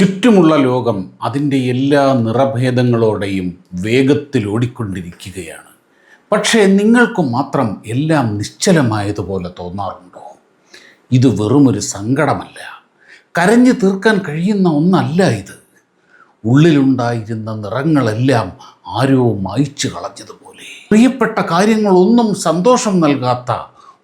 ചുറ്റുമുള്ള ലോകം അതിന്റെ എല്ലാ നിറഭേദങ്ങളോടെയും വേഗത്തിൽ ഓടിക്കൊണ്ടിരിക്കുകയാണ്. പക്ഷേ നിങ്ങൾക്ക് മാത്രം എല്ലാം നിശ്ചലമായതുപോലെ തോന്നാറുണ്ടോ? ഇത് വെറുമൊരു സങ്കടമല്ല. കരഞ്ഞു തീർക്കാൻ കഴിയുന്ന ഒന്നല്ല ഇത്. ഉള്ളിലുണ്ടായിരുന്ന നിറങ്ങളെല്ലാം ആരോ മായ്ച്ചു കളഞ്ഞതുപോലെ. പ്രിയപ്പെട്ട കാര്യങ്ങളൊന്നും സന്തോഷം നൽകാത്ത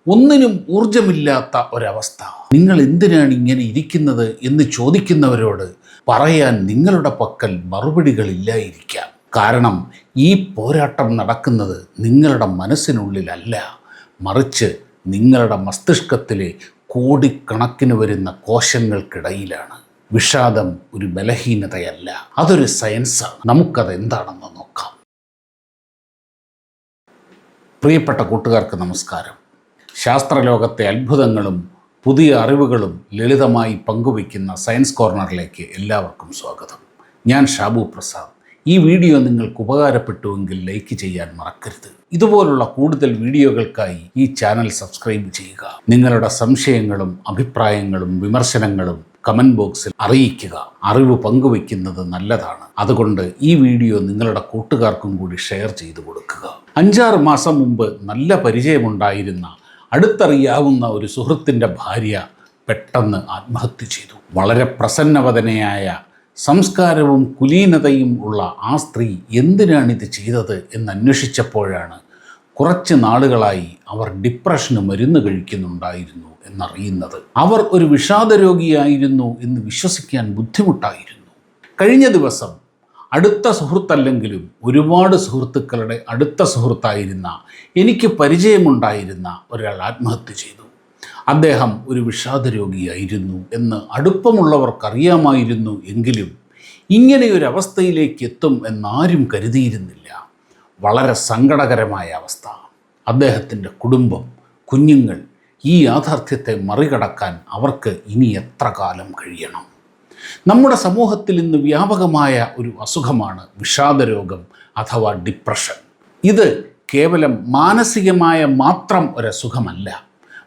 ഒന്നിനും ഊർജമില്ലാത്ത ഒരവസ്ഥ. നിങ്ങൾ എന്തിനാണ് ഇങ്ങനെ ഇരിക്കുന്നത് എന്ന് ചോദിക്കുന്നവരോട് പറയാൻ നിങ്ങളുടെ പക്കൽ മറുപടികളില്ലായിരിക്കാം. കാരണം ഈ പോരാട്ടം നടക്കുന്നത് നിങ്ങളുടെ മനസ്സിനുള്ളിലല്ല. മറിച്ച് നിങ്ങളുടെ മസ്തിഷ്കത്തിലെ കോടിക്കണക്കിന് വരുന്ന കോശങ്ങൾക്കിടയിലാണ്. വിഷാദം ഒരു ബലഹീനതയല്ല അതൊരു സയൻസാണ്. നമുക്കത് എന്താണെന്ന് നോക്കാം. പ്രിയപ്പെട്ട കൂട്ടുകാർക്ക് നമസ്കാരം. ശാസ്ത്രലോകത്തെ അത്ഭുതങ്ങളും പുതിയ അറിവുകളും ലളിതമായി പങ്കുവയ്ക്കുന്ന സയൻസ് കോർണറിലേക്ക് എല്ലാവർക്കും സ്വാഗതം. ഞാൻ ഷാബു പ്രസാദ്. ഈ വീഡിയോ നിങ്ങൾക്ക് ഉപകാരപ്പെട്ടുവെങ്കിൽ ലൈക്ക് ചെയ്യാൻ മറക്കരുത്. ഇതുപോലുള്ള കൂടുതൽ വീഡിയോകൾക്കായി ഈ ചാനൽ സബ്സ്ക്രൈബ് ചെയ്യുക. നിങ്ങളുടെ സംശയങ്ങളും അഭിപ്രായങ്ങളും വിമർശനങ്ങളും കമന്റ് ബോക്സിൽ അറിയിക്കുക. അറിവ് പങ്കുവയ്ക്കുന്നത് നല്ലതാണ്. അതുകൊണ്ട് ഈ വീഡിയോ നിങ്ങളുടെ കൂട്ടുകാർക്കും കൂടി ഷെയർ ചെയ്തു കൊടുക്കുക. അഞ്ചാറ് മാസം മുമ്പ് നല്ല പരിചയമുണ്ടായിരുന്ന അടുത്തറിയാവുന്ന ഒരു സുഹൃത്തിന്റെ ഭാര്യ പെട്ടെന്ന് ആത്മഹത്യ ചെയ്തു. വളരെ പ്രസന്നവദനയായ സംസ്കാരവും കുലീനതയും ഉള്ള ആ സ്ത്രീ എന്തിനാണിത് ചെയ്തത് എന്ന് അന്വേഷിച്ചപ്പോഴാണ് കുറച്ച് നാളുകളായി അവർ ഡിപ്രഷന് മരുന്ന് കഴിക്കുന്നുണ്ടായിരുന്നു എന്നറിയുന്നത്. അവർ ഒരു വിഷാദരോഗിയായിരുന്നു എന്ന് വിശ്വസിക്കാൻ ബുദ്ധിമുട്ടായിരുന്നു. കഴിഞ്ഞ ദിവസം അടുത്ത സുഹൃത്തല്ലെങ്കിലും ഒരുപാട് സുഹൃത്തുക്കളുടെ അടുത്ത സുഹൃത്തായിരുന്ന എനിക്ക് പരിചയമുണ്ടായിരുന്ന ഒരാൾ ആത്മഹത്യ ചെയ്തു. അദ്ദേഹം ഒരു വിഷാദരോഗിയായിരുന്നു എന്ന് അടുപ്പമുള്ളവർക്കറിയാമായിരുന്നു എങ്കിലും ഇങ്ങനെയൊരവസ്ഥയിലേക്ക് എത്തും എന്നാരും കരുതിയിരുന്നില്ല. വളരെ സങ്കടകരമായ അവസ്ഥ. അദ്ദേഹത്തിന്റെ കുടുംബം കുഞ്ഞുങ്ങൾ ഈ യാഥാർത്ഥ്യത്തെ മറികടക്കാൻ അവർക്ക് ഇനി എത്ര കാലം കഴിയണം? നമ്മുടെ സമൂഹത്തിൽ ഇന്ന് വ്യാപകമായ ഒരു അസുഖമാണ് വിഷാദരോഗം അഥവാ ഡിപ്രഷൻ ഇത് കേവലം മാനസികമായ മാത്രം ഒരസുഖമല്ല.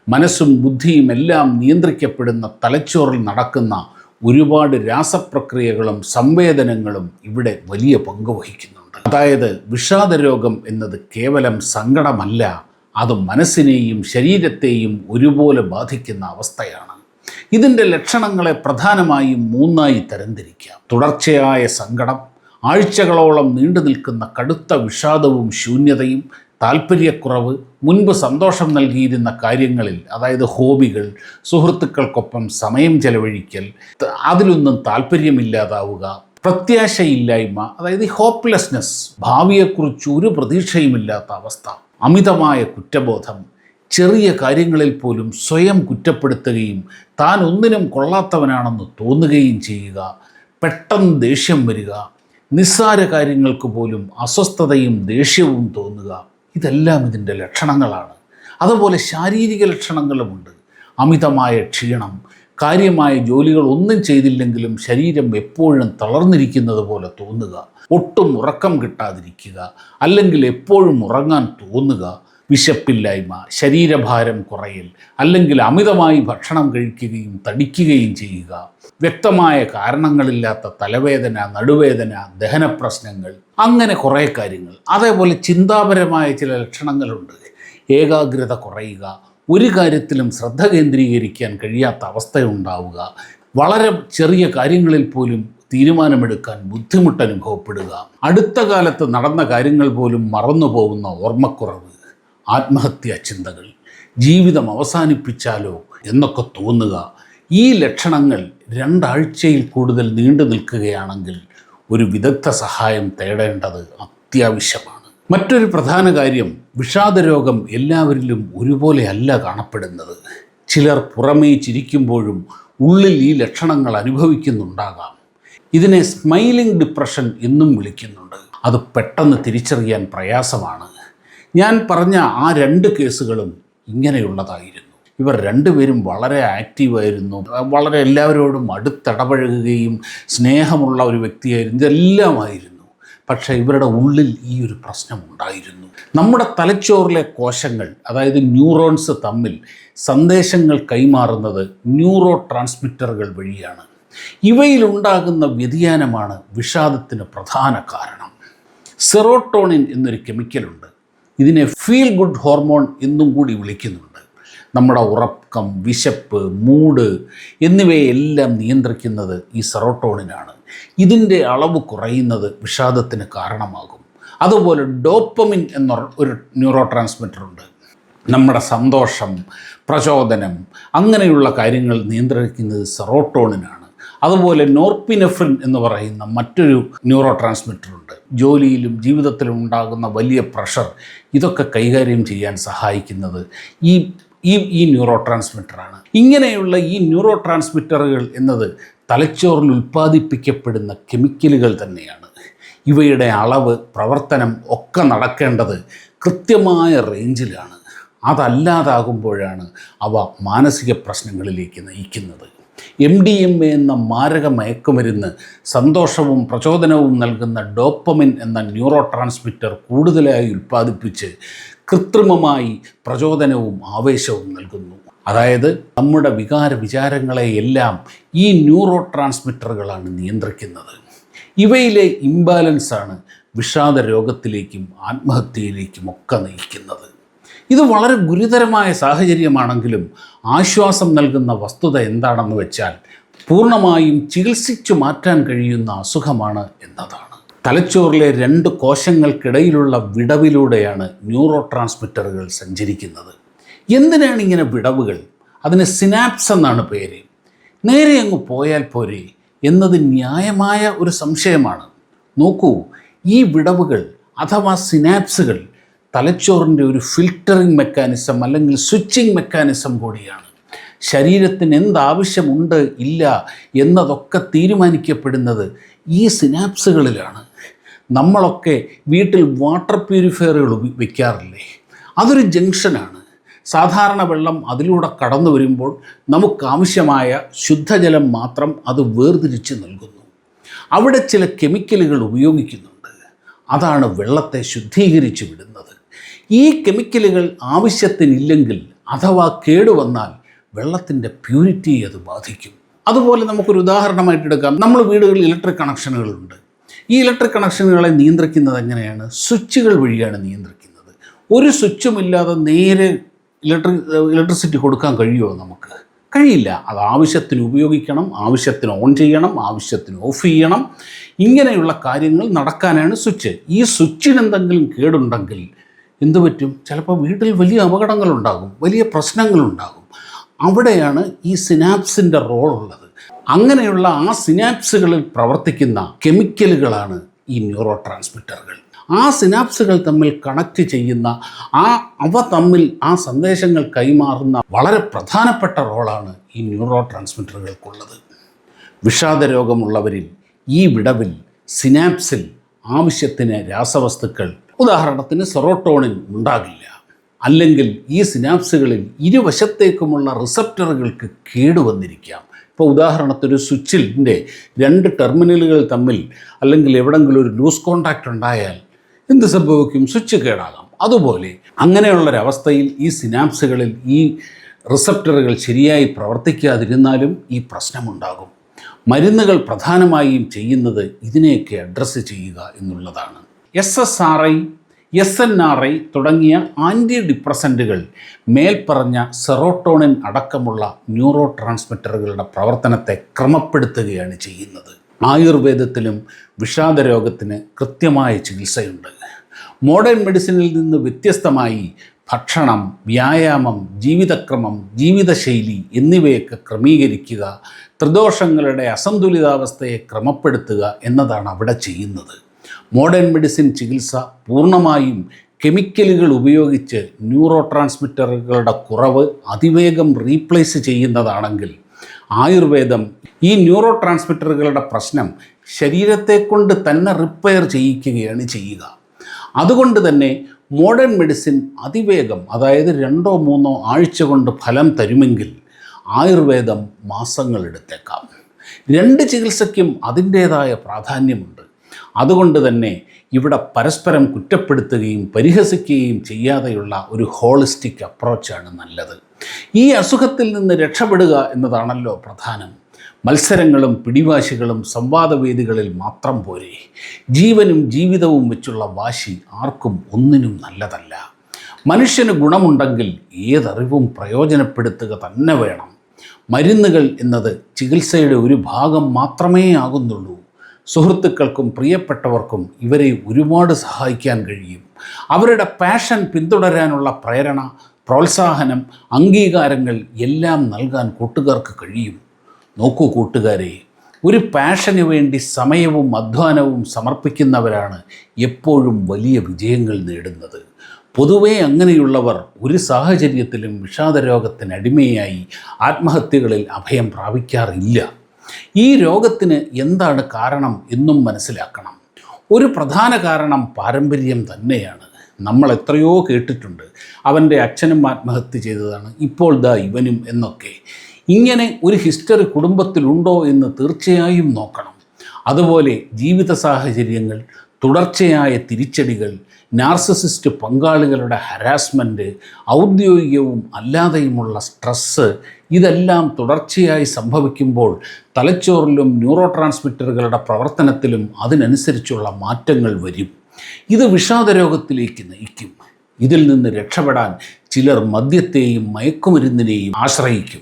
മനസ്സും ബുദ്ധിയും എല്ലാം നിയന്ത്രിക്കപ്പെടുന്ന തലച്ചോറിൽ നടക്കുന്ന ഒരുപാട് രാസപ്രക്രിയകളും സംവേദനങ്ങളും ഇവിടെ വലിയ പങ്ക് വഹിക്കുന്നുണ്ട്. അതായത് വിഷാദരോഗം എന്നത് കേവലം സങ്കടമല്ല അത് മനസ്സിനെയും ശരീരത്തെയും ഒരുപോലെ ബാധിക്കുന്ന അവസ്ഥയാണ്. ഇതിന്റെ ലക്ഷണങ്ങളെ പ്രധാനമായും മൂന്നായി തരംതിരിക്കാം. തുടർച്ചയായ സങ്കടം ആഴ്ചകളോളം നീണ്ടു നിൽക്കുന്ന കടുത്ത വിഷാദവും ശൂന്യതയും താല്പര്യക്കുറവ് മുൻപ് സന്തോഷം നൽകിയിരുന്ന കാര്യങ്ങളിൽ അതായത് ഹോബികൾ സുഹൃത്തുക്കൾക്കൊപ്പം സമയം ചെലവഴിക്കൽ അതിലൊന്നും താല്പര്യമില്ലാതാവുക പ്രത്യാശയില്ലായ്മ അതായത് ഹോപ്പ്ലെസ്നെസ് ഭാവിയെക്കുറിച്ച് ഒരു പ്രതീക്ഷയുമില്ലാത്ത അവസ്ഥ അമിതമായ കുറ്റബോധം ചെറിയ കാര്യങ്ങളിൽ പോലും സ്വയം കുറ്റപ്പെടുത്തുകയും താൻ ഒന്നിനും കൊള്ളാത്തവനാണെന്ന് തോന്നുകയും ചെയ്യുക. പെട്ടെന്ന് ദേഷ്യം വരിക. നിസ്സാര കാര്യങ്ങൾക്ക് പോലും അസ്വസ്ഥതയും ദേഷ്യവും തോന്നുക. ഇതെല്ലാം ഇതിന്റെ ലക്ഷണങ്ങളാണ്. അതുപോലെ ശാരീരിക ലക്ഷണങ്ങളുമുണ്ട്. അമിതമായ ക്ഷീണം കാര്യമായ ജോലികൾ ഒന്നും ചെയ്തില്ലെങ്കിലും ശരീരം എപ്പോഴും തളർന്നിരിക്കുന്നത് പോലെ തോന്നുക. ഒട്ടും ഉറക്കം കിട്ടാതിരിക്കുക. അല്ലെങ്കിൽ എപ്പോഴും ഉറങ്ങാൻ തോന്നുക. വിശപ്പില്ലായ്മ ശരീരഭാരം കുറയൽ അല്ലെങ്കിൽ അമിതമായി ഭക്ഷണം കഴിക്കുകയും തടിക്കുകയും ചെയ്യുക. വ്യക്തമായ കാരണങ്ങളില്ലാത്ത തലവേദന നടുവേദന ദഹന പ്രശ്നങ്ങൾ അങ്ങനെ കുറേ കാര്യങ്ങൾ. അതേപോലെ ചിന്താപരമായ ചില ലക്ഷണങ്ങളുണ്ട്. ഏകാഗ്രത കുറയുക ഒരു കാര്യത്തിലും ശ്രദ്ധ കേന്ദ്രീകരിക്കാൻ കഴിയാത്ത അവസ്ഥയുണ്ടാവുക വളരെ ചെറിയ കാര്യങ്ങളിൽ പോലും തീരുമാനമെടുക്കാൻ ബുദ്ധിമുട്ട് അനുഭവപ്പെടുക. അടുത്ത കാലത്ത് നടന്ന കാര്യങ്ങൾ പോലും മറന്നു പോകുന്ന ഓർമ്മക്കുറവ്. ആത്മഹത്യാ ചിന്തകൾ. ജീവിതം അവസാനിപ്പിച്ചാലോ എന്നൊക്കെ തോന്നുക. ഈ ലക്ഷണങ്ങൾ രണ്ടാഴ്ചയിൽ കൂടുതൽ നീണ്ടു നിൽക്കുകയാണെങ്കിൽ ഒരു വിദഗ്ധ സഹായം തേടേണ്ടത് അത്യാവശ്യമാണ്. മറ്റൊരു പ്രധാന കാര്യം വിഷാദരോഗം എല്ലാവരിലും ഒരുപോലെയല്ല കാണപ്പെടുന്നത്. ചിലർ പുറമേ ചിരിക്കുമ്പോഴും ഉള്ളിൽ ഈ ലക്ഷണങ്ങൾ അനുഭവിക്കുന്നുണ്ടാകാം. ഇതിനെ സ്മൈലിംഗ് ഡിപ്രഷൻ എന്നും വിളിക്കുന്നുണ്ട്. അത് പെട്ടെന്ന് തിരിച്ചറിയാൻ പ്രയാസമാണ്. ഞാൻ പറഞ്ഞ ആ രണ്ട് കേസുകളും ഇങ്ങനെയുള്ളതായിരുന്നു. ഇവർ രണ്ടുപേരും വളരെ ആക്റ്റീവായിരുന്നു. വളരെ എല്ലാവരോടും അടുത്തിടപഴകുകയും സ്നേഹമുള്ള ഒരു വ്യക്തിയായിരുന്നു. ഇതെല്ലാമായിരുന്നു. പക്ഷേ ഇവരുടെ ഉള്ളിൽ ഈ ഒരു പ്രശ്നം ഉണ്ടായിരുന്നു. നമ്മുടെ തലച്ചോറിലെ കോശങ്ങൾ അതായത് ന്യൂറോൺസ് തമ്മിൽ സന്ദേശങ്ങൾ കൈമാറുന്നത് ന്യൂറോ ട്രാൻസ്മിറ്ററുകൾ വഴിയാണ്. ഇവയിലുണ്ടാകുന്ന വ്യതിയാനമാണ് വിഷാദത്തിന് പ്രധാന കാരണം. സെറോട്ടോണിൻ എന്നൊരു കെമിക്കലുണ്ട് ഇതിനെ ഫീൽ ഗുഡ് ഹോർമോൺ എന്നും കൂടി വിളിക്കുന്നുണ്ട്. നമ്മുടെ ഉറക്കം വിശപ്പ് മൂഡ് എന്നിവയെല്ലാം നിയന്ത്രിക്കുന്നത് ഈ സെറോട്ടോണിനാണ് ഇതിന്റെ അളവ് കുറയുന്നത് വിഷാദത്തിന് കാരണമാകും. അതുപോലെ ഡോപ്പമിൻ എന്ന ഒരു ന്യൂറോ ട്രാൻസ്മിറ്ററുണ്ട് നമ്മുടെ സന്തോഷം പ്രചോദനം അങ്ങനെയുള്ള കാര്യങ്ങൾ നിയന്ത്രിക്കുന്നത് സെറോട്ടോണിനാണ് അതുപോലെ നോർപ്പിനെഫ്രിൻ എന്ന് പറയുന്ന മറ്റൊരു ന്യൂറോ ട്രാൻസ്മിറ്ററുണ്ട് ജോലിയിലും ജീവിതത്തിലും ഉണ്ടാകുന്ന വലിയ പ്രഷർ ഇതൊക്കെ കൈകാര്യം ചെയ്യാൻ സഹായിക്കുന്നത് ഈ ഈ ഈ ന്യൂറോ ട്രാൻസ്മിറ്ററാണ് ഇങ്ങനെയുള്ള ഈ ന്യൂറോ ട്രാൻസ്മിറ്ററുകൾ എന്നത് തലച്ചോറിൽ ഉൽപ്പാദിപ്പിക്കപ്പെടുന്ന കെമിക്കലുകൾ തന്നെയാണ്. ഇവയുടെ അളവ് പ്രവർത്തനം ഒക്കെ നടക്കേണ്ടത് കൃത്യമായ റേഞ്ചിലാണ്. അതല്ലാതാകുമ്പോഴാണ് അവ മാനസിക പ്രശ്നങ്ങളിലേക്ക് നയിക്കുന്നത്. എം ഡി എം എ എന്ന മാരക മയക്കുമരുന്ന് സന്തോഷവും പ്രചോദനവും നൽകുന്ന ഡോപ്പമിൻ എന്ന ന്യൂറോ ട്രാൻസ്മിറ്റർ കൂടുതലായി ഉൽപ്പാദിപ്പിച്ച് കൃത്രിമമായി പ്രചോദനവും ആവേശവും നൽകുന്നു. അതായത് നമ്മുടെ വികാര വിചാരങ്ങളെയെല്ലാം ഈ ന്യൂറോ ട്രാൻസ്മിറ്ററുകളാണ് നിയന്ത്രിക്കുന്നത്. ഇവയിലെ ഇംബാലൻസാണ് വിഷാദ രോഗത്തിലേക്കും ആത്മഹത്യയിലേക്കും ഒക്കെ നയിക്കുന്നത്. ഇത് വളരെ ഗുരുതരമായ സാഹചര്യമാണെങ്കിലും ആശ്വാസം നൽകുന്ന വസ്തുത എന്താണെന്ന് വെച്ചാൽ പൂർണമായും ചികിത്സിച്ചു മാറ്റാൻ കഴിയുന്ന അസുഖമാണ് എന്നതാണ്. തലച്ചോറിലെ രണ്ട് കോശങ്ങൾക്കിടയിലുള്ള വിടവിലൂടെയാണ് ന്യൂറോ ട്രാൻസ്മിറ്ററുകൾ സഞ്ചരിക്കുന്നത്. എന്തിനാണ് ഇങ്ങനെ വിടവുകൾ? അതിന് സിനാപ്സ് എന്നാണ് പേര്. നേരെ അങ്ങ് പോയാൽ പോരെ എന്നത് ന്യായമായ ഒരു സംശയമാണ്. നോക്കൂ ഈ വിടവുകൾ അഥവാ സിനാപ്സുകൾ തലച്ചോറിന്റെ ഒരു ഫിൽറ്ററിംഗ് മെക്കാനിസം അല്ലെങ്കിൽ സ്വിച്ചിങ് മെക്കാനിസം കൂടിയാണ്. ശരീരത്തിന് എന്താവശ്യമുണ്ട് ഇല്ല എന്നതൊക്കെ തീരുമാനിക്കപ്പെടുന്നത് ഈ സിനാപ്സുകളിലാണ്. നമ്മളൊക്കെ വീട്ടിൽ വാട്ടർ പ്യൂരിഫയറുകൾ വയ്ക്കാറില്ലേ അതൊരു ജംഗ്ഷനാണ്. സാധാരണ വെള്ളം അതിലൂടെ കടന്നു വരുമ്പോൾ നമുക്കാവശ്യമായ ശുദ്ധജലം മാത്രം അത് വേർതിരിച്ച് നൽകുന്നു. അവിടെ ചില കെമിക്കലുകൾ ഉപയോഗിക്കുന്നുണ്ട്. അതാണ് വെള്ളത്തെ ശുദ്ധീകരിച്ചു വിടുന്നത്. ഈ കെമിക്കലുകൾ ആവശ്യത്തിനില്ലെങ്കിൽ അഥവാ കേടുവന്നാൽ വെള്ളത്തിന്റെ പ്യൂരിറ്റി അത് ബാധിക്കും. അതുപോലെ നമുക്കൊരു ഉദാഹരണമായിട്ട് എടുക്കാം. നമ്മൾ വീടുകളിൽ ഇലക്ട്രിക് കണക്ഷനുകളുണ്ട്. ഈ ഇലക്ട്രിക് കണക്ഷനുകളെ നിയന്ത്രിക്കുന്നത് എങ്ങനെയാണ്? സ്വിച്ചുകൾ വഴിയാണ് നിയന്ത്രിക്കുന്നത്. ഒരു സ്വിച്ചുമില്ലാതെ നേരെ ഇലക്ട്രിക് ഇലക്ട്രിസിറ്റി കൊടുക്കാൻ കഴിയുമോ നമുക്ക്? കഴിയില്ല. അത് ആവശ്യത്തിന് ഉപയോഗിക്കണം ആവശ്യത്തിന് ഓൺ ചെയ്യണം ആവശ്യത്തിന് ഓഫ് ചെയ്യണം. ഇങ്ങനെയുള്ള കാര്യങ്ങൾ നടക്കാനാണ് സ്വിച്ച്. ഈ സ്വിച്ചിന് എന്തെങ്കിലും കേടുണ്ടെങ്കിൽ എന്തു പറ്റും? ചിലപ്പോൾ വീട്ടിൽ വലിയ അപകടങ്ങളുണ്ടാകും വലിയ പ്രശ്നങ്ങളുണ്ടാകും. അവിടെയാണ് ഈ സിനാപ്സിന്റെ റോൾ ഉള്ളത്. അങ്ങനെയുള്ള ആ സിനാപ്സുകളിൽ പ്രവർത്തിക്കുന്ന കെമിക്കലുകളാണ് ഈ ന്യൂറോ ട്രാൻസ്മിറ്ററുകൾ ആ സിനാപ്സുകൾ തമ്മിൽ കണക്റ്റ് ചെയ്യുന്ന ആ അവ തമ്മിൽ ആ സന്ദേശങ്ങൾ കൈമാറുന്ന വളരെ പ്രധാനപ്പെട്ട റോളാണ് ഈ ന്യൂറോ ട്രാൻസ്മിറ്ററുകൾക്കുള്ളത് വിഷാദ രോഗമുള്ളവരിൽ ഈ വിടവിൽ സിനാപ്സിൽ ആവശ്യത്തിന് രാസവസ്തുക്കൾ ഉദാഹരണത്തിന് സെറോട്ടോണിൻ ഉണ്ടാകില്ല. അല്ലെങ്കിൽ ഈ സിനാപ്സുകളിൽ ഇരുവശത്തേക്കുമുള്ള റിസപ്റ്ററുകൾക്ക് കേടുവന്നിരിക്കാം ഇപ്പോൾ ഉദാഹരണത്തിന് സ്വിച്ചിന്റെ രണ്ട് ടെർമിനലുകൾ തമ്മിൽ അല്ലെങ്കിൽ എവിടെങ്കിലും ഒരു ലൂസ് കോണ്ടാക്റ്റ് ഉണ്ടായാൽ എന്ത് സംഭവിക്കും? സ്വിച്ച് കേടാകാം. അതുപോലെ അങ്ങനെയുള്ളൊരവസ്ഥയിൽ ഈ സിനാപ്സുകളിൽ ഈ റിസപ്റ്ററുകൾ ശരിയായി പ്രവർത്തിക്കാതിരുന്നാലും ഈ പ്രശ്നമുണ്ടാകും. മരുന്നുകൾ പ്രധാനമായും ചെയ്യുന്നത് ഇതിനെയൊക്കെ അഡ്രസ്സ് ചെയ്യുക എന്നുള്ളതാണ്. S S R I S N R I തുടങ്ങിയ ആന്റി ഡിപ്രസന്റുകൾ മേൽപ്പറഞ്ഞ സെറോട്ടോണിൻ അടക്കമുള്ള ന്യൂറോ ട്രാൻസ്മിറ്ററുകളുടെ പ്രവർത്തനത്തെ ക്രമപ്പെടുത്തുകയാണ് ചെയ്യുന്നത്. ആയുർവേദത്തിലും വിഷാദ രോഗത്തിന് കൃത്യമായ ചികിത്സയുണ്ട്. മോഡേൺ മെഡിസിനിൽ നിന്ന് വ്യത്യസ്തമായി ഭക്ഷണം വ്യായാമം ജീവിതക്രമം ജീവിതശൈലി എന്നിവയൊക്കെ ക്രമീകരിക്കുക ത്രിദോഷങ്ങളുടെ അസന്തുലിതാവസ്ഥയെ ക്രമപ്പെടുത്തുക എന്നതാണ് അവിടെ ചെയ്യുന്നത്. മോഡേൺ മെഡിസിൻ ചികിത്സ പൂർണമായും കെമിക്കലുകൾ ഉപയോഗിച്ച് ന്യൂറോ ട്രാൻസ്മിറ്ററുകളുടെ കുറവ് അതിവേഗം റീപ്ലേസ് ചെയ്യുന്നതാണെങ്കിൽ ആയുർവേദം ഈ ന്യൂറോ ട്രാൻസ്മിറ്ററുകളുടെ പ്രശ്നം ശരീരത്തെ കൊണ്ട് തന്നെ റിപ്പയർ ചെയ്യിക്കുകയാണ് ചെയ്യുക. അതുകൊണ്ട് തന്നെ മോഡേൺ മെഡിസിൻ അതിവേഗം അതായത് രണ്ടോ മൂന്നോ ആഴ്ച കൊണ്ട് ഫലം തരുമെങ്കിൽ ആയുർവേദം മാസങ്ങളെടുത്തേക്കാം രണ്ട് ചികിത്സയ്ക്കും അതിന്റേതായ പ്രാധാന്യമുണ്ട്. അതുകൊണ്ട് തന്നെ ഇവിടെ പരസ്പരം കുറ്റപ്പെടുത്തുകയും പരിഹസിക്കുകയും ചെയ്യാതെയുള്ള ഒരു ഹോളിസ്റ്റിക് അപ്രോച്ചാണ് നല്ലത്. ഈ അസുഖത്തിൽ നിന്ന് രക്ഷപ്പെടുക എന്നതാണല്ലോ പ്രധാനം. മത്സരങ്ങളും പിടിവാശികളും സംവാദവേദികളിൽ മാത്രം പോരെ. ജീവനും ജീവിതവും വെച്ചുള്ള വാശി ആർക്കും ഒന്നിനും നല്ലതല്ല. മനുഷ്യന് ഗുണമുണ്ടെങ്കിൽ ഏതറിവും പ്രയോജനപ്പെടുത്തുക തന്നെ വേണം. മരുന്നുകൾ എന്നത് ചികിത്സയുടെ ഒരു ഭാഗം മാത്രമേ ആകുന്നുള്ളൂ. സുഹൃത്തുക്കൾക്കും പ്രിയപ്പെട്ടവർക്കും ഇവരെ ഒരുപാട് സഹായിക്കാൻ കഴിയും. അവരുടെ പാഷൻ പിന്തുടരാനുള്ള പ്രേരണ പ്രോത്സാഹനം അംഗീകാരങ്ങൾ എല്ലാം നൽകാൻ കൂട്ടുകാർക്ക് കഴിയും. നോക്കൂ കൂട്ടുകാരെ ഒരു പാഷന് വേണ്ടി സമയവും അധ്വാനവും സമർപ്പിക്കുന്നവരാണ് എപ്പോഴും വലിയ വിജയങ്ങൾ നേടുന്നത്. പൊതുവേ അങ്ങനെയുള്ളവർ ഒരു സാഹചര്യത്തിലും വിഷാദരോഗത്തിന് അടിമയായി ആത്മഹത്യകളിൽ അഭയം പ്രാപിക്കാറില്ല. ഈ രോഗത്തിന് എന്താണ് കാരണം എന്നും മനസ്സിലാക്കണം. ഒരു പ്രധാന കാരണം പാരമ്പര്യം തന്നെയാണ്. നമ്മൾ എത്രയോ കേട്ടിട്ടുണ്ട്. അവന്റെ അച്ഛനും ആത്മഹത്യ ചെയ്തതാണ്. ഇപ്പോൾ ദാ ഇവനും എന്നൊക്കെ. ഇങ്ങനെ ഒരു ഹിസ്റ്ററി കുടുംബത്തിലുണ്ടോ എന്ന് തീർച്ചയായും നോക്കണം. അതുപോലെ ജീവിത സാഹചര്യങ്ങൾ തുടർച്ചയായ തിരിച്ചടികൾ നാർസസിസ്റ്റ് പങ്കാളികളുടെ ഹരാസ്മെന്റ് ഔദ്യോഗികവും അല്ലാതെയുമുള്ള സ്ട്രെസ്സ് ഇതെല്ലാം തുടർച്ചയായി സംഭവിക്കുമ്പോൾ തലച്ചോറിലും ന്യൂറോ ട്രാൻസ്മിറ്ററുകളുടെ പ്രവർത്തനത്തിലും അതിനനുസരിച്ചുള്ള മാറ്റങ്ങൾ വരും. ഇത് വിഷാദരോഗത്തിലേക്ക് നയിക്കും. ഇതിൽ നിന്ന് രക്ഷപ്പെടാൻ ചിലർ മദ്യത്തെയും മയക്കുമരുന്നിനെയും ആശ്രയിക്കും.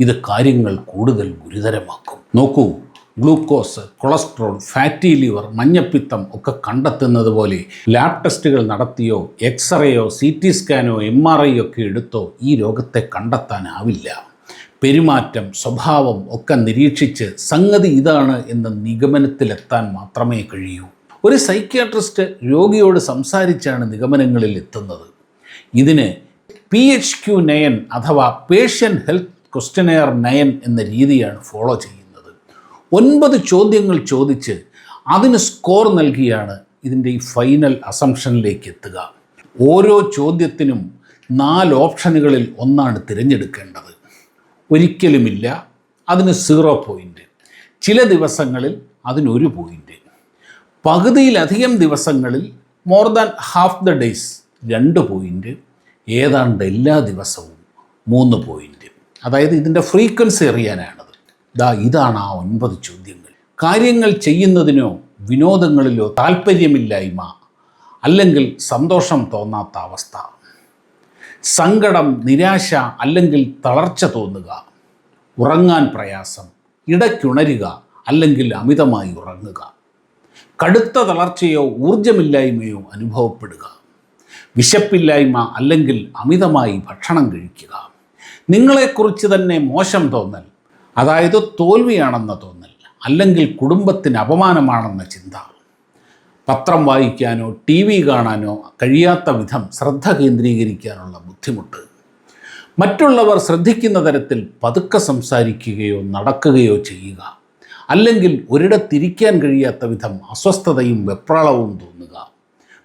ഇത് കാര്യങ്ങൾ കൂടുതൽ ഗുരുതരമാക്കും. നോക്കൂ ഗ്ലൂക്കോസ് കൊളസ്ട്രോൾ ഫാറ്റി ലിവർ മഞ്ഞപ്പിത്തം ഒക്കെ കണ്ടെത്തുന്നത് പോലെ ലാബ് ടെസ്റ്റുകൾ നടത്തിയോ എക്സ്റേയോ സി ടി സ്കാനോ എം ആർ ഐ ഒക്കെ എടുത്തോ ഈ രോഗത്തെ കണ്ടെത്താനാവില്ല. പെരുമാറ്റം സ്വഭാവം ഒക്കെ നിരീക്ഷിച്ച് സംഗതി ഇതാണ് എന്ന നിഗമനത്തിലെത്താൻ മാത്രമേ കഴിയൂ. ഒരു സൈക്യാട്രിസ്റ്റ് രോഗിയോട് സംസാരിച്ചാണ് നിഗമനങ്ങളിൽ എത്തുന്നത്. ഇതിന് പി എച്ച് ക്യു നയൻ അഥവാ പേഷ്യൻ ഹെൽത്ത് ക്വസ്റ്റനെയർ നയൻ എന്ന രീതിയാണ് ഫോളോ ചെയ്യുന്നത്. ഒൻപത് ചോദ്യങ്ങൾ ചോദിച്ച് അതിന് സ്കോർ നൽകിയാണ് ഇതിന്റെ ഈ ഫൈനൽ അസംഷനിലേക്ക് എത്തുക. ഓരോ ചോദ്യത്തിനും നാല് ഓപ്ഷനുകളിൽ ഒന്നാണ് തിരഞ്ഞെടുക്കേണ്ടത്. ഒരിക്കലുമില്ല അതിന് സീറോ പോയിന്റ് ചില ദിവസങ്ങളിൽ അതിനൊരു പോയിന്റ് പകുതിയിലധികം ദിവസങ്ങളിൽ more than half the days രണ്ട് പോയിന്റ് ഏതാണ്ട് എല്ലാ ദിവസവും മൂന്ന് പോയിന്റ് അതായത് ഇതിന്റെ ഫ്രീക്വൻസി അറിയാനാണത്. ദാ ഇതാണ് ആ ഒൻപത് ചോദ്യങ്ങൾ. കാര്യങ്ങൾ ചെയ്യുന്നതിനോ വിനോദങ്ങളിലോ താല്പര്യമില്ലായ്മ അല്ലെങ്കിൽ സന്തോഷം തോന്നാത്ത അവസ്ഥ. സങ്കടം നിരാശ അല്ലെങ്കിൽ തളർച്ച തോന്നുക. ഉറങ്ങാൻ പ്രയാസം ഇടയ്ക്കുണരുക അല്ലെങ്കിൽ അമിതമായി ഉറങ്ങുക. കടുത്ത തളർച്ചയോ ഊർജമില്ലായ്മയോ അനുഭവപ്പെടുക. വിശപ്പില്ലായ്മ അല്ലെങ്കിൽ അമിതമായി ഭക്ഷണം കഴിക്കുക. നിങ്ങളെക്കുറിച്ച് തന്നെ മോശം തോന്നൽ. അതായത് തോൽവിയാണെന്ന തോന്നൽ അല്ലെങ്കിൽ കുടുംബത്തിന് അപമാനമാണെന്ന ചിന്ത. പത്രം വായിക്കാനോ ടി വി കാണാനോ കഴിയാത്ത വിധം ശ്രദ്ധ കേന്ദ്രീകരിക്കാനുള്ള ബുദ്ധിമുട്ട്. മറ്റുള്ളവർ ശ്രദ്ധിക്കുന്ന തരത്തിൽ പതുക്കെ സംസാരിക്കുകയോ നടക്കുകയോ ചെയ്യുക. അല്ലെങ്കിൽ ഒരിടത്തിരിക്കാൻ കഴിയാത്ത വിധം അസ്വസ്ഥതയും വെപ്രാളവും തോന്നുക.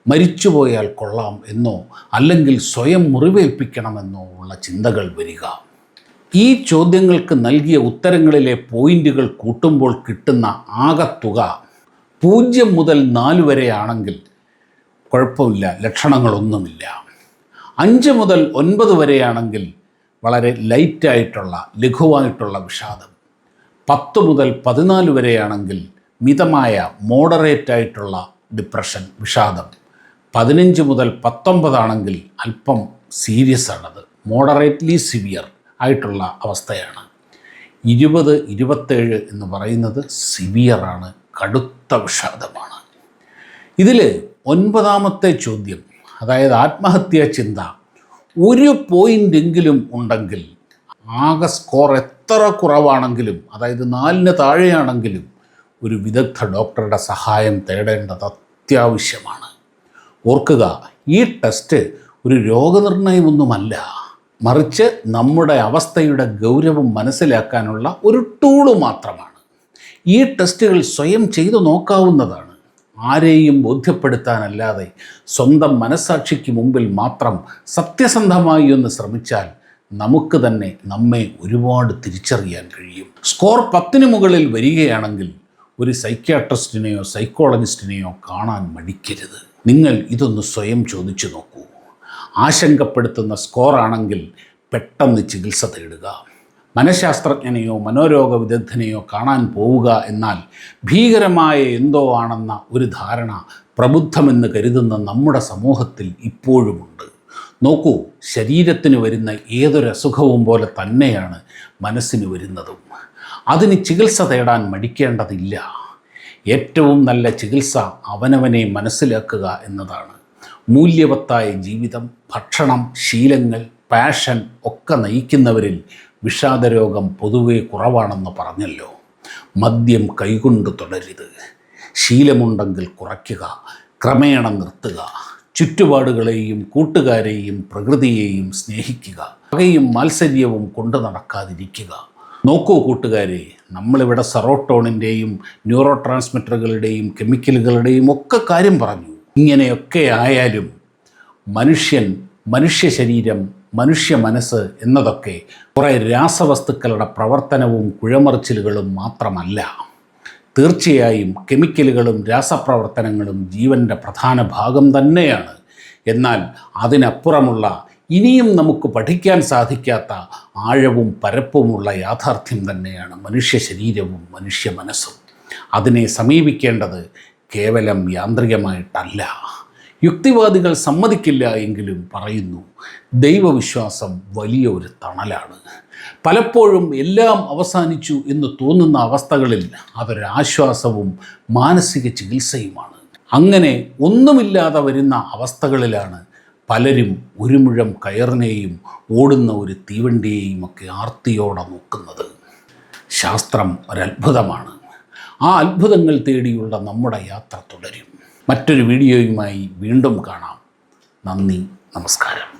മരിച്ചുപോയാൽ കൊള്ളാം എന്നോ അല്ലെങ്കിൽ സ്വയം മുറിവേൽപ്പിക്കണമെന്നോ ഉള്ള ചിന്തകൾ വരിക. ഈ ചോദ്യങ്ങൾക്ക് നൽകിയ ഉത്തരങ്ങളിലെ പോയിന്റുകൾ കൂട്ടുമ്പോൾ കിട്ടുന്ന ആകത്തുക പൂജ്യം മുതൽ നാല് വരെയാണെങ്കിൽ കുഴപ്പമില്ല ലക്ഷണങ്ങളൊന്നുമില്ല. അഞ്ച് മുതൽ ഒൻപത് വരെയാണെങ്കിൽ വളരെ ലൈറ്റായിട്ടുള്ള ലഘുവായിട്ടുള്ള വിഷാദം. പത്ത് മുതൽ പതിനാല് വരെയാണെങ്കിൽ മിതമായ മോഡറേറ്റ് ആയിട്ടുള്ള ഡിപ്രഷൻ വിഷാദം. പതിനഞ്ച് മുതൽ പത്തൊമ്പതാണെങ്കിൽ അല്പം സീരിയസ് ആണത് മോഡറേറ്റ്ലി സിവിയർ. ആയിട്ടുള്ള അവസ്ഥയാണ്. ഇരുപത് ഇരുപത്തേഴ് എന്ന് പറയുന്നത് സിവിയറാണ് കടുത്ത വിഷാദമാണ്. ഇതിൽ ഒൻപതാമത്തെ ചോദ്യം അതായത് ആത്മഹത്യാ ചിന്ത ഒരു പോയിന്റെങ്കിലും ഉണ്ടെങ്കിൽ ആകെ സ്കോർ എത്ര കുറവാണെങ്കിലും അതായത് നാലിന് താഴെയാണെങ്കിലും ഒരു വിദഗ്ധ ഡോക്ടറുടെ സഹായം തേടേണ്ടത് അത്യാവശ്യമാണ്. ഓർക്കുക ഈ ടെസ്റ്റ് ഒരു രോഗനിർണയമൊന്നുമല്ല. മറിച്ച് നമ്മുടെ അവസ്ഥയുടെ ഗൗരവം മനസ്സിലാക്കാനുള്ള ഒരു ടൂൾ മാത്രമാണ്. ഈ ടെസ്റ്റുകൾ സ്വയം ചെയ്തു നോക്കാവുന്നതാണ്. ആരെയും ബോധ്യപ്പെടുത്താനല്ലാതെ സ്വന്തം മനസ്സാക്ഷിക്ക് മുമ്പിൽ മാത്രം സത്യസന്ധമായി ഒന്ന് ശ്രമിച്ചാൽ നമുക്ക് തന്നെ നമ്മെ ഒരുപാട് തിരിച്ചറിയാൻ കഴിയും. സ്കോർ പത്തിന് മുകളിൽ വരികയാണെങ്കിൽ ഒരു സൈക്യാട്രിസ്റ്റിനെയോ സൈക്കോളജിസ്റ്റിനെയോ കാണാൻ മടിക്കരുത്. നിങ്ങൾ ഇതൊന്ന് സ്വയം ചോദിച്ചു നോക്കൂ. ആശങ്കപ്പെടുത്തുന്ന സ്കോറാണെങ്കിൽ പെട്ടെന്ന് ചികിത്സ തേടുക. മനഃശാസ്ത്രജ്ഞനെയോ മനോരോഗ വിദഗ്ധനെയോ കാണാൻ പോവുക എന്നാൽ ഭീകരമായ എന്തോ ആണെന്ന ഒരു ധാരണ പ്രബുദ്ധമെന്ന് കരുതുന്ന നമ്മുടെ സമൂഹത്തിൽ ഇപ്പോഴുമുണ്ട്. നോക്കൂ ശരീരത്തിന് വരുന്ന ഏതൊരു അസുഖവും പോലെ തന്നെയാണ് മനസ്സിന് വരുന്നതും. അതിന് ചികിത്സ തേടാൻ മടിക്കേണ്ടതില്ല. ഏറ്റവും നല്ല ചികിത്സ അവനവനെ മനസ്സിലാക്കുക എന്നതാണ്. മൂല്യവത്തായ ജീവിതം ഭക്ഷണം ശീലങ്ങൾ പാഷൻ ഒക്കെ നയിക്കുന്നവരിൽ വിഷാദരോഗം പൊതുവേ കുറവാണെന്ന് പറഞ്ഞല്ലോ. മദ്യം കൈകൊണ്ട് തുടരുത്. ശീലമുണ്ടെങ്കിൽ കുറയ്ക്കുക. ക്രമേണ നിർത്തുക. ചുറ്റുപാടുകളെയും കൂട്ടുകാരെയും പ്രകൃതിയെയും സ്നേഹിക്കുക. പകയും മാത്സര്യവും കൊണ്ടു നടക്കാതിരിക്കുക. നോക്കൂ കൂട്ടുകാരെ നമ്മളിവിടെ സെറോട്ടോണിന്റെയും ന്യൂറോ ട്രാൻസ്മിറ്ററുകളുടെയും കെമിക്കലുകളുടെയും ഒക്കെ കാര്യം പറഞ്ഞു. ഇങ്ങനെയൊക്കെ ആയാലും മനുഷ്യൻ മനുഷ്യ ശരീരം മനുഷ്യ മനസ്സ് എന്നതൊക്കെ കുറേ രാസവസ്തുക്കളുടെ പ്രവർത്തനവും കുഴമറിച്ചിലുകളും മാത്രമല്ല. തീർച്ചയായും കെമിക്കലുകളും രാസപ്രവർത്തനങ്ങളും ജീവന്റെ പ്രധാന ഭാഗം തന്നെയാണ്. എന്നാൽ അതിനപ്പുറമുള്ള ഇനിയും നമുക്ക് പഠിക്കാൻ സാധിക്കാത്ത ആഴവും പരപ്പുമുള്ള യാഥാർത്ഥ്യം തന്നെയാണ് മനുഷ്യ ശരീരവും മനുഷ്യ മനസ്സും. അതിനെ സമീപിക്കേണ്ടത് കേവലം യാന്ത്രികമായിട്ടല്ല. യുക്തിവാദികൾ സമ്മതിക്കില്ല എങ്കിലും പറയുന്നു ദൈവവിശ്വാസം വലിയ ഒരു തണലാണ്. പലപ്പോഴും എല്ലാം അവസാനിച്ചു എന്ന് തോന്നുന്ന അവസ്ഥകളിൽ അതൊരാശ്വാസവും മാനസിക ചികിത്സയുമാണ്. അങ്ങനെ ഒന്നുമില്ലാതെ വരുന്ന അവസ്ഥകളിലാണ് പലരും ഒരു മുഴം കയറിനെയും ഓടുന്ന ഒരു തീവണ്ടിയെയും ഒക്കെ ആർത്തിയോടെ നോക്കുന്നത്. ശാസ്ത്രം ഒരത്ഭുതമാണ്. ആ അത്ഭുതങ്ങൾ തേടിയുള്ള നമ്മുടെ യാത്ര തുടരും. മറ്റൊരു വീഡിയോയുമായി വീണ്ടും കാണാം. നന്ദി നമസ്കാരം.